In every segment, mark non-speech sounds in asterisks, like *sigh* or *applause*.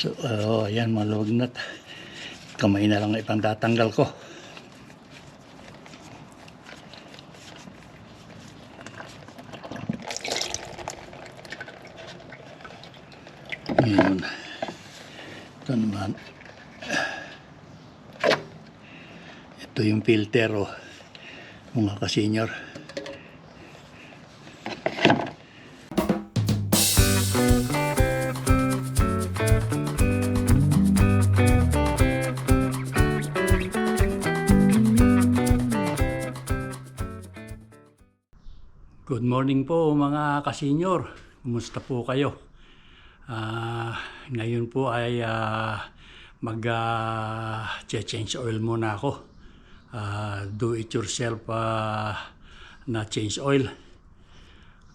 So, uh, ayan, maluwag na. Kamay na lang ipang tatanggal ko. Ngayon, ito naman. Ito yung filter, oh, mga kasenyor. Morning po mga kasenyor. Kumusta po kayo? Ah, ngayon po ay mag ah, change oil muna ako. Ah, do it yourself ah, na change oil.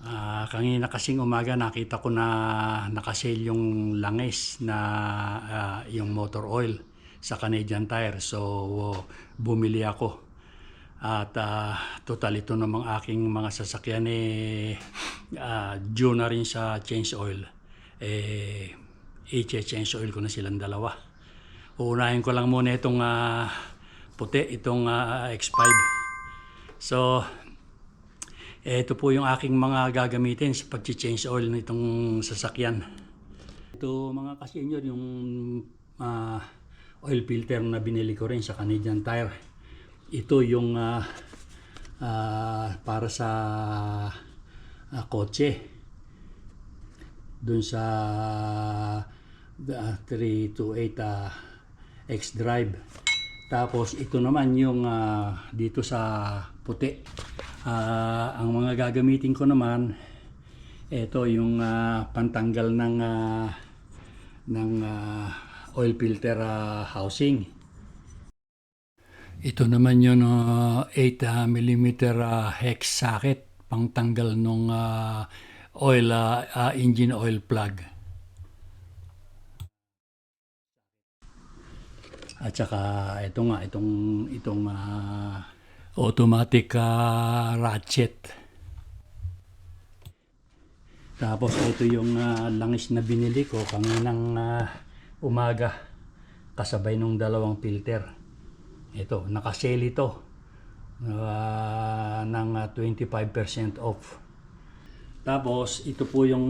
Ah, kanina kasing umaga nakita ko na nakasale yung langis na ah, yung motor oil sa Canadian Tire. So bumili ako. At ah, total ito namang aking mga sasakyan eh ah, due na rin sa change oil. Eh i-change oil ko na silang dalawa. Uunahin ko lang muna itong ah, puti, itong ah, X5. So ito po yung aking mga gagamitin sa pag-change oil nitong sasakyan. Ito mga kasenyor, yung ah, oil filter na binili ko rin sa Canadian Tire. Ito yung ah, ah, para sa ah, kotse. Doon sa ah, 328 ah, X Drive. Tapos ito naman yung ah, dito sa puti. Ah, ang mga gagamitin ko naman ito yung ah, pantanggal ng ah, ng ah, oil filter ah, housing. Ito naman yung ah, 8 mm ah, hex socket pangtanggal ng oil ah, ah, engine oil plug. At saka ito nga itong itong ah, automatic ah, ratchet. Tapos ito yung ah, langis na binili ko kaninang ah, umaga kasabay nung dalawang filter. Ito, nakasale ito ah, ng ah, 25% off. Tapos ito po yung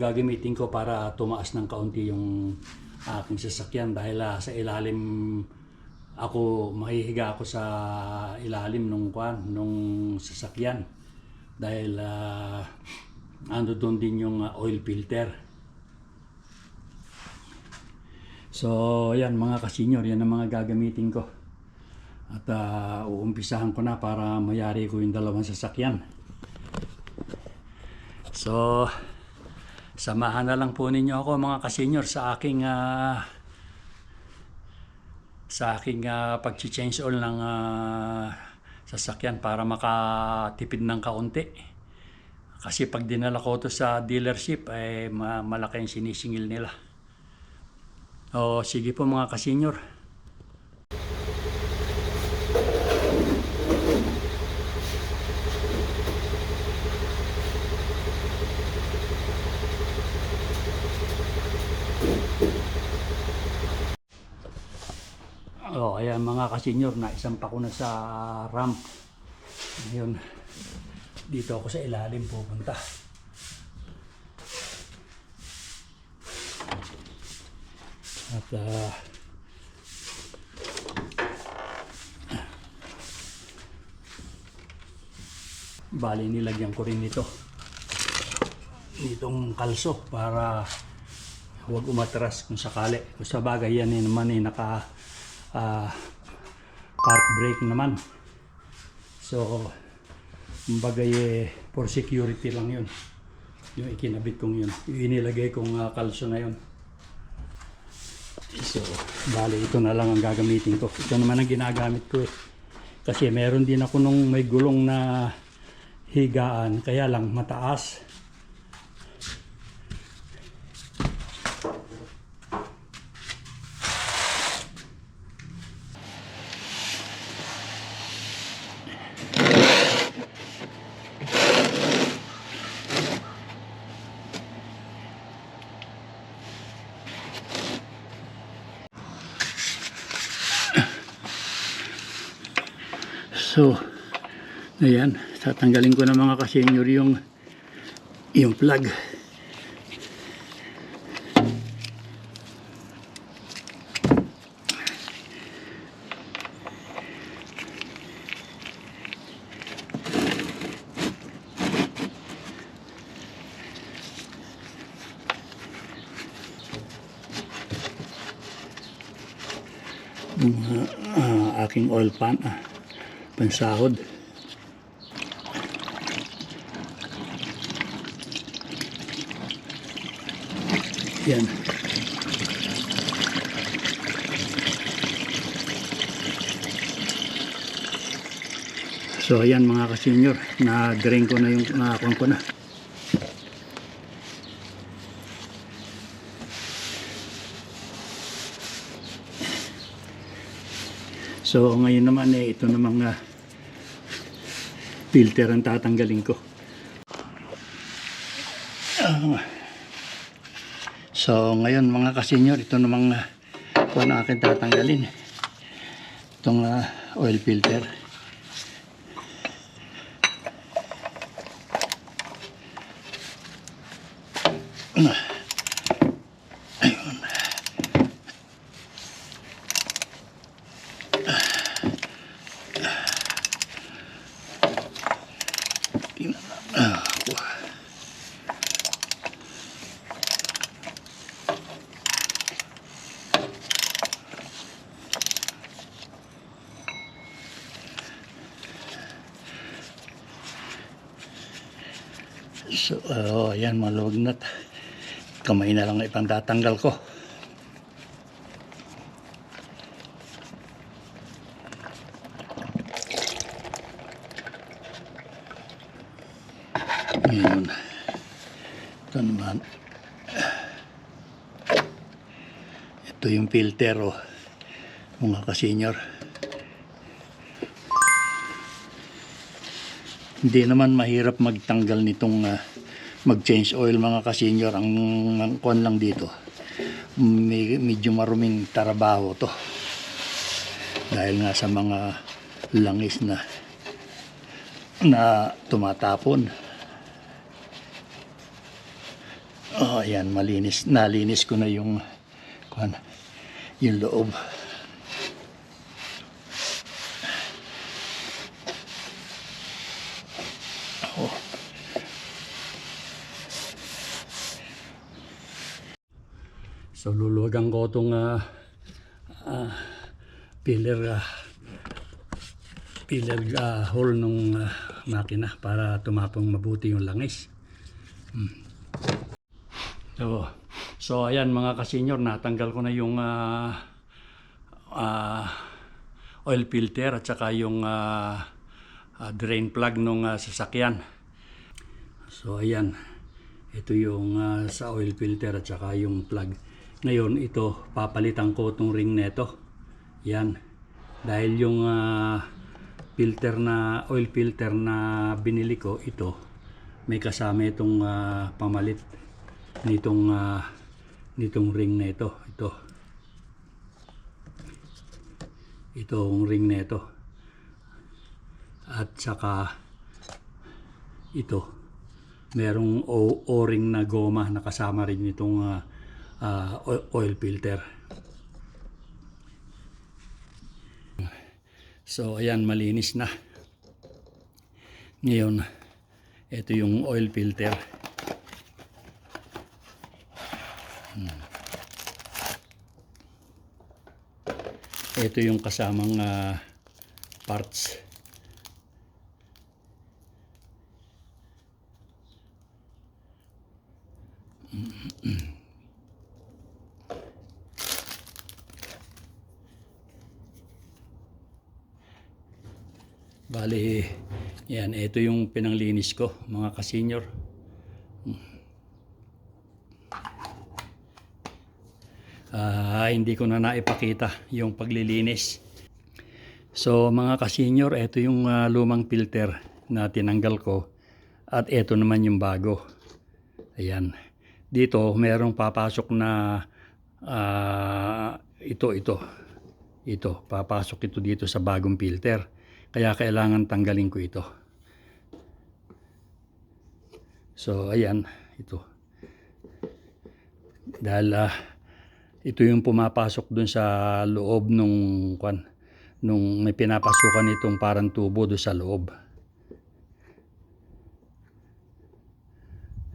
gagamitin ko para tumaas ng kaunti yung aking sasakyan dahil ah, sa ilalim ako mahihiga ako sa ilalim nung kwan nung sasakyan dahil ah, ando doon din yung ah, oil filter. So, yan mga kasenyor, yan ang mga gagamitin ko. At uh, uumpisahan ko na para mayari ko yung dalawang sasakyan. So, samahan na lang po ninyo ako mga kasenyor sa aking ah, sa aking uh, pag-change oil ng ah, sasakyan para makatipid ng kaunti. Kasi pag dinala ko to sa dealership, ma- malaki yung sinisingil nila. O sige po mga kasenyor. Oh, ayan mga kasenyor, naisampa ko na sa ramp. Ngayon, dito ako sa ilalim pupunta. At ah, bali nilagyan ko rin ito nitong kalso para huwag umatras kung sakali. Kung sa bagay yan eh, naman eh, naka ah, park brake naman. So, kumbaga eh, for security lang yun. Yung ikinabit kong yun. Yung inilagay kong ah, kalso na yun. So, bali ito na lang ang gagamitin ko. Ito naman ang ginagamit ko eh. Kasi meron din ako nung may gulong na higaan, kaya lang mataas. So, ayan, tatanggalin ko na mga kasenyor yung yung plug. Yung ah, aking oil pan, ah, pansahod. Yan. So ayan mga kasenyor, na-drain ko na yung nakakuha ko na. So ngayon naman eh, ito namang ah, filter ang tatanggalin ko. Ah. so ngayon mga kasenyor, ito namang uh, kung ano akin tatanggalin. Itong ah, oil filter. So, oh, ayan, maluwag na. Kamay na lang ipang tatanggal ko. Ngayon, ito naman. Ito yung filter, oh, mga kasenyor. Hindi naman mahirap magtanggal nitong ah, mag-change oil mga kasenyor. Ang, ang kuwan lang dito, may, medyo maruming tarabaho to. Dahil nga sa mga langis na na tumatapon. Oh, ayan, malinis. Nalinis ko na yung kuan, yung loob. So luluwagan ko itong uh, pillar ah, pillar ah, hole nung ah, makina para tumapong mabuti yung langis. So, so ayan mga kasenyor, natanggal ko na yung ah, ah, oil filter at saka yung ah, ah, drain plug nung ah, sasakyan. So ayan, ito yung ah, sa oil filter at saka yung plug. Ngayon ito, papalitan ko itong ring neto. Yan. Dahil yung ah, filter na, oil filter na binili ko, ito, may kasama itong ah, pamalit nitong ah, nitong ring na ito ito ito ang ring na at saka ito merong o-ring na goma na kasama rin itong ah, o- oil filter. So ayan malinis na. Ngayon ito yung oil filter. Ito yung kasamang ah, parts. Bali, yan, ito yung pinanglinis ko, mga kasenyor. Ah, hindi ko na naipakita yung paglilinis. So mga kasenyor, ito yung ah, lumang filter na tinanggal ko at ito naman yung bago. Ayan. Dito merong papasok na ah, ito ito. Ito, papasok ito dito sa bagong filter. Kaya kailangan tanggalin ko ito. So, ayan, ito. Dahil ah, ito yung pumapasok dun sa loob nung kwan, nung may pinapasukan itong parang tubo doon sa loob.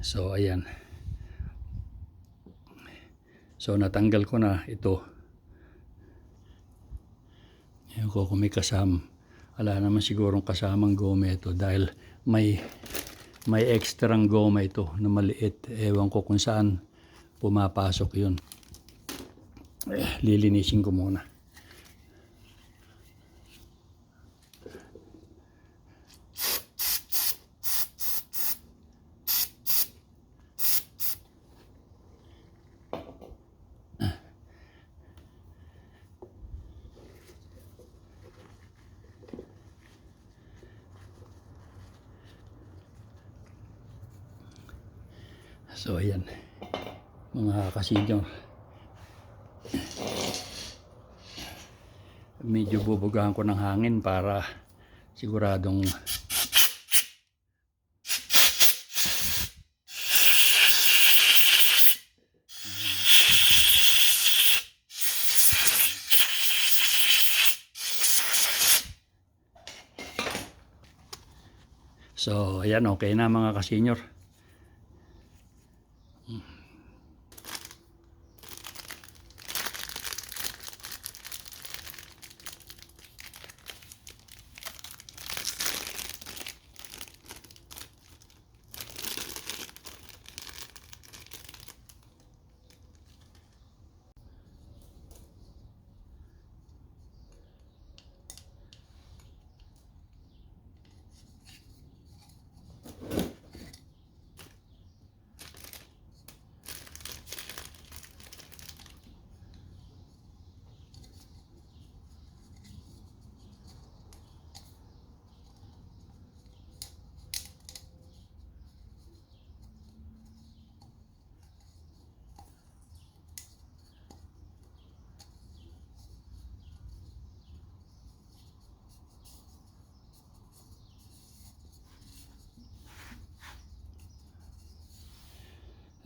So, ayan. So, natanggal ko na ito. Ewan ko kung may kasam. Wala naman sigurong kasamang goma ito dahil may may extrang goma ito na maliit. Ewan ko kung saan pumapasok yun. Eh, lilinisin ko muna. So, ayan. Mga kasinyo. Medyo bubugahan ko ng hangin para siguradong So, ayan, okay na mga kasenyor.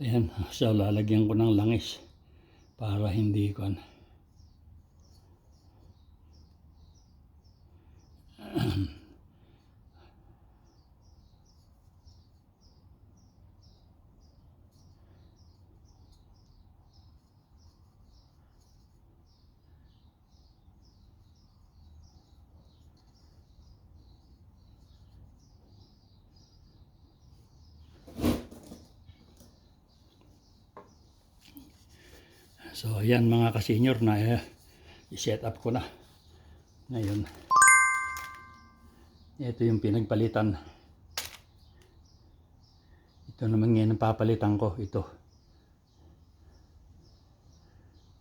Ayan, so lalagyan ko ng langis para hindi ko ano. *clears throat* So ayan mga kasenyor na eh, i-set up ko na. Ngayon, ito yung pinagpalitan. Ito naman ngayon ang papalitan ko. Ito.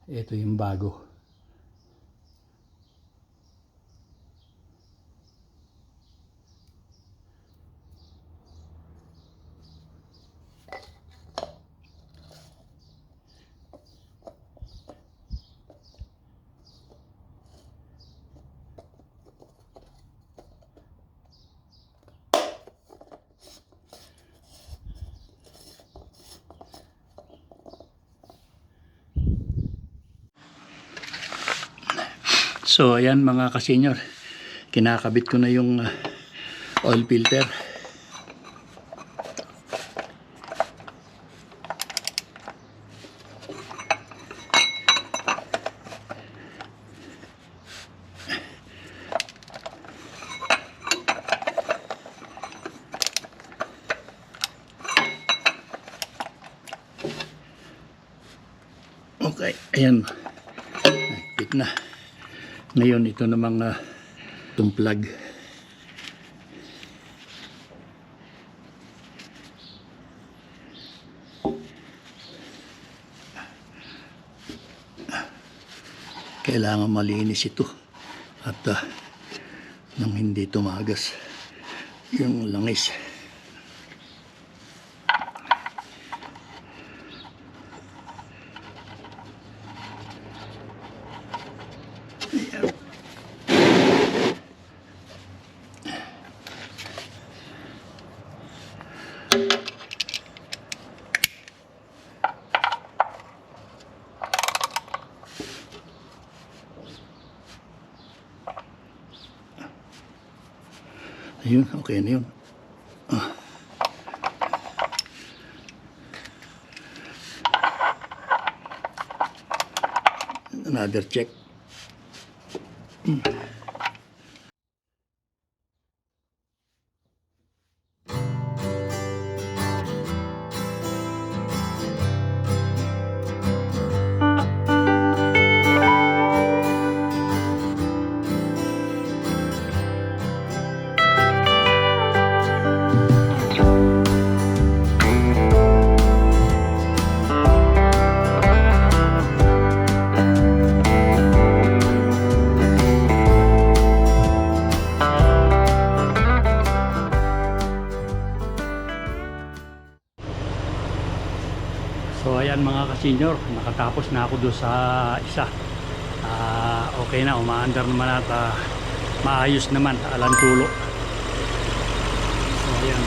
Ito yung bago. So ayan mga kasenyor, kinakabit ko na yung uh, oil filter. Okay, ayan. Fit na. Ngayon, ito namang uh, itong plug. Kailangan malinis ito. At uh, nang hindi tumagas yung langis. Ayun, okay na yun. Ah. Another check. So ka-senior, nakatapos na ako doon sa isa. Ah, okay na, umaandar naman at ah, maayos naman, alantulo. So ayan.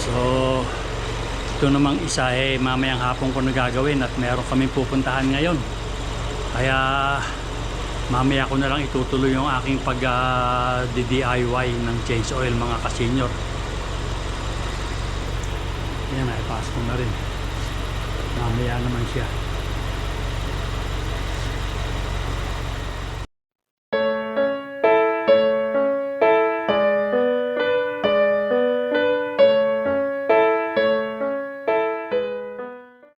So ito namang isa eh mamayang hapon ko na gagawin at meron kaming pupuntahan ngayon. Kaya mamaya ko na lang itutuloy yung aking pag ah, DIY ng change oil mga ka-senior. Yan, ay pass ko na rin. Mamaya naman siya.